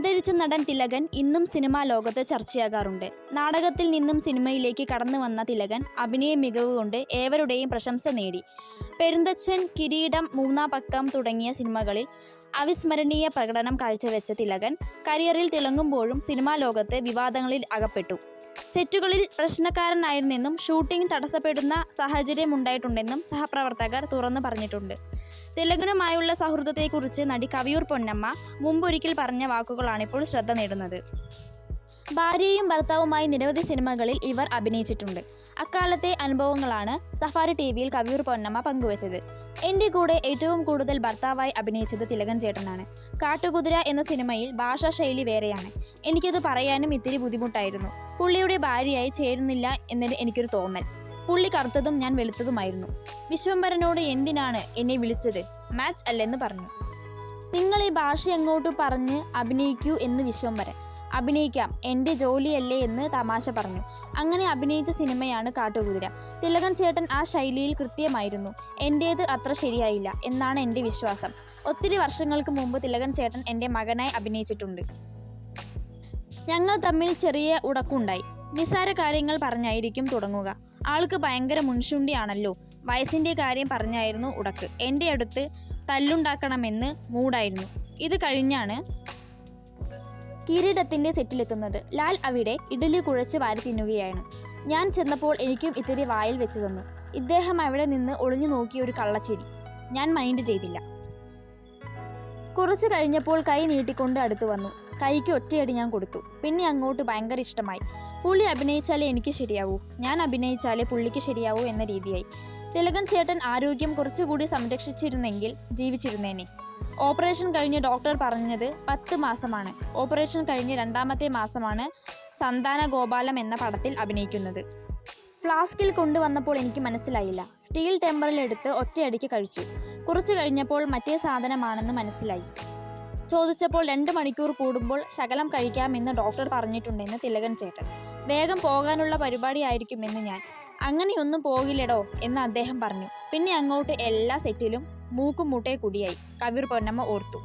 അന്തരിച്ച നടൻ തിലകൻ ഇന്നും സിനിമാ ലോകത്ത് ചർച്ചയാകാറുണ്ട്. നാടകത്തിൽ നിന്നും സിനിമയിലേക്ക് കടന്നു വന്ന തിലകൻ അഭിനയ മികവ് കൊണ്ട് ഏവരുടെയും പ്രശംസ നേടി. പെരുന്തച്ഛൻ കിരീടം മൂന്നാം പക്കം തുടങ്ങിയ സിനിമകളിൽ അവിസ്മരണീയ പ്രകടനം കാഴ്ചവെച്ച തിലകൻ കരിയറിൽ തിളങ്ങുമ്പോഴും സിനിമാ ലോകത്തെ വിവാദങ്ങളിൽ അകപ്പെട്ടു. സെറ്റുകളിൽ പ്രശ്നക്കാരനായിരുന്നെന്നും ഷൂട്ടിംഗ് തടസ്സപ്പെടുന്ന സാഹചര്യമുണ്ടായിട്ടുണ്ടെന്നും സഹപ്രവർത്തകർ തുറന്നു പറഞ്ഞിട്ടുണ്ട്. തിലകനുമായുള്ള സൗഹൃദത്തെക്കുറിച്ച് നടി കവിയൂർ പൊന്നമ്മ മുമ്പൊരിക്കൽ പറഞ്ഞ വാക്കുകളാണിപ്പോൾ ശ്രദ്ധ നേടുന്നത്. ഭാര്യയും ഭർത്താവുമായി നിരവധി സിനിമകളിൽ ഇവർ അഭിനയിച്ചിട്ടുണ്ട്. അക്കാലത്തെ അനുഭവങ്ങളാണ് സഫാരി ടി വിയിൽ കവിയൂർ പൊന്നമ്മ പങ്കുവച്ചത്. എന്റെ കൂടെ ഏറ്റവും കൂടുതൽ ഭർത്താവായി അഭിനയിച്ചത് തിലകൻ ചേട്ടനാണ്. കാട്ടുകുതിര എന്ന സിനിമയിൽ ഭാഷാ ശൈലി വേറെയാണ്. എനിക്കത് പറയാനും ഇത്തിരി ബുദ്ധിമുട്ടായിരുന്നു. പുള്ളിയുടെ ഭാര്യയായി ചേരുന്നില്ല എന്നതിന് എനിക്കൊരു തോന്നൽ. പുള്ളി കറുത്തതും ഞാൻ വെളുത്തതുമായിരുന്നു. വിശ്വംഭരനോട് എന്തിനാണ് എന്നെ വിളിച്ചത്? മാച്ച് അല്ലെന്ന് പറഞ്ഞു. നിങ്ങൾ ഈ ഭാഷ എങ്ങോട്ട് പറഞ്ഞ് അഭിനയിക്കൂ എന്ന് വിശ്വംഭരൻ. അഭിനയിക്കാം. എന്റെ ജോലിയല്ലേ എന്ന് തമാശ പറഞ്ഞു. അങ്ങനെ അഭിനയിച്ച സിനിമയാണ് കാട്ടുകുതിര. തിലകൻ ചേട്ടൻ ആ ശൈലിയിൽ കൃത്യമായിരുന്നു. എന്റേത് അത്ര ശരിയായില്ല എന്നാണ് എന്റെ വിശ്വാസം. ഒത്തിരി വർഷങ്ങൾക്ക് മുമ്പ് തിലകൻ ചേട്ടൻ എന്റെ മകനായി അഭിനയിച്ചിട്ടുണ്ട്. ഞങ്ങൾ തമ്മിൽ ചെറിയ ഉടക്കുണ്ടായി. നിസ്സാര കാര്യങ്ങൾ പറഞ്ഞായിരിക്കും തുടങ്ങുക. ആൾക്ക് ഭയങ്കര മുൻശുണ്ടിയാണല്ലോ വയസ്സിന്റെ കാര്യം പറഞ്ഞായിരുന്നു ഉടക്ക്. എന്റെ അടുത്ത് തല്ലുണ്ടാക്കണമെന്ന് മൂടായിരുന്നു ഇത് കഴിഞ്ഞാണ് കിരീടത്തിന്റെ സെറ്റിലെത്തുന്നത്. ലാൽ അവിടെ ഇഡലി കുഴച്ച് വാരി തിന്നുകയാണ്. ഞാൻ ചെന്നപ്പോൾ എനിക്കും ഇത്തിരി വായിൽ വെച്ച് തന്നു. ഇദ്ദേഹം അവിടെ നിന്ന് ഒളിഞ്ഞു നോക്കിയ ഒരു കള്ളച്ചിരി ഞാൻ മൈൻഡ് ചെയ്തില്ല. കുറച്ച് കഴിഞ്ഞപ്പോൾ കൈ നീട്ടിക്കൊണ്ട് അടുത്ത് വന്നു. കൈക്ക് ഒറ്റയടി ഞാൻ കൊടുത്തു. പിന്നെ അങ്ങോട്ട് ഭയങ്കര ഇഷ്ടമായി. പുള്ളി അഭിനയിച്ചാലേ എനിക്ക് ശരിയാവൂ. ഞാൻ അഭിനയിച്ചാലേ പുള്ളിക്ക് ശരിയാവൂ എന്ന രീതിയായി. തിലകൻ ചേട്ടൻ ആരോഗ്യം കുറച്ചുകൂടി സംരക്ഷിച്ചിരുന്നെങ്കിൽ ജീവിച്ചിരുന്നേനെ. ഓപ്പറേഷൻ കഴിഞ്ഞ് ഡോക്ടർ പറഞ്ഞത് പത്ത് മാസമാണ്. ഓപ്പറേഷൻ കഴിഞ്ഞ് രണ്ടാമത്തെ മാസമാണ് സന്താന ഗോപാലം എന്ന പടത്തിൽ അഭിനയിക്കുന്നത്. ഫ്ലാസ്കിൽ കൊണ്ടുവന്നപ്പോൾ എനിക്ക് മനസ്സിലായില്ല. സ്റ്റീൽ ടെമ്പറിൽ എടുത്ത് ഒറ്റയടിക്ക് കഴിച്ചു. കുറച്ചു കഴിഞ്ഞപ്പോൾ മറ്റേ സാധനമാണെന്ന് മനസ്സിലായി. ചോദിച്ചപ്പോൾ രണ്ട് മണിക്കൂർ കൂടുമ്പോൾ ശകലം കഴിക്കാമെന്ന് ഡോക്ടർ പറഞ്ഞിട്ടുണ്ടെന്ന് തിലകൻ ചേട്ടൻ. വേഗം പോകാനുള്ള പരിപാടിയായിരിക്കുമെന്ന് ഞാൻ. അങ്ങനെയൊന്നും പോകില്ലടോ എന്ന് അദ്ദേഹം പറഞ്ഞു. പിന്നെ അങ്ങോട്ട് എല്ലാ സെറ്റിലും മൂക്കും മുട്ടേ കുടിയായി. കവിർ പൊന്നമ്മ ഓർത്തു.